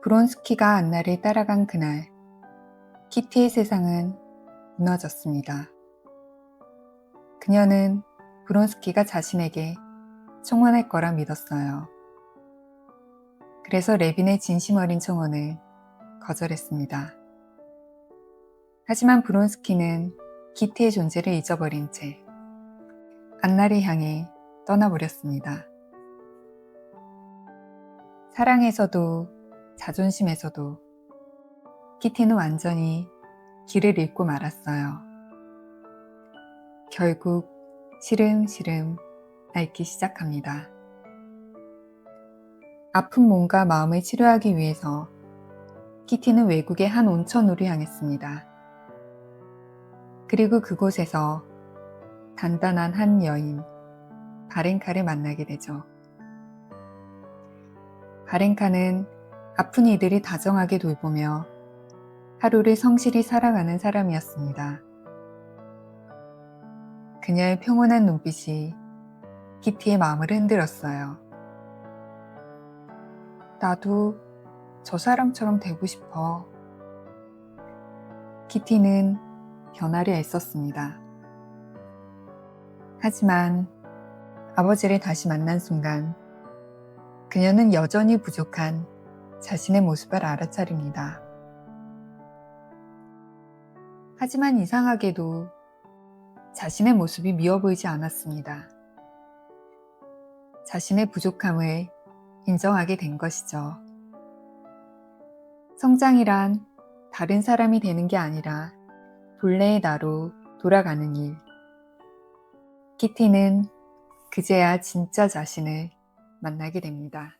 브론스키가 안나를 따라간 그날, 키티의 세상은 무너졌습니다. 그녀는 브론스키가 자신에게 청혼할 거라 믿었어요. 그래서 레빈의 진심 어린 청혼을 거절했습니다. 하지만 브론스키는 키티의 존재를 잊어버린 채 안나를 향해 떠나버렸습니다. 사랑에서도 자존심에서도 키티는 완전히 길을 잃고 말았어요. 결국 시름시름 앓기 시작합니다. 아픈 몸과 마음을 치료하기 위해서 키티는 외국의 한 온천으로 향했습니다. 그리고 그곳에서 단단한 한 여인, 바렌카를 만나게 되죠. 바렌카는 아픈 이들이 다정하게 돌보며 하루를 성실히 살아가는 사람이었습니다. 그녀의 평온한 눈빛이 키티의 마음을 흔들었어요. 나도 저 사람처럼 되고 싶어. 키티는 변화를 애썼습니다. 하지만 아버지를 다시 만난 순간 그녀는 여전히 부족한 자신의 모습을 알아차립니다. 하지만 이상하게도 자신의 모습이 미워 보이지 않았습니다. 자신의 부족함을 인정하게 된 것이죠. 성장이란 다른 사람이 되는 게 아니라 본래의 나로 돌아가는 일. 키티는 그제야 진짜 자신을 만나게 됩니다.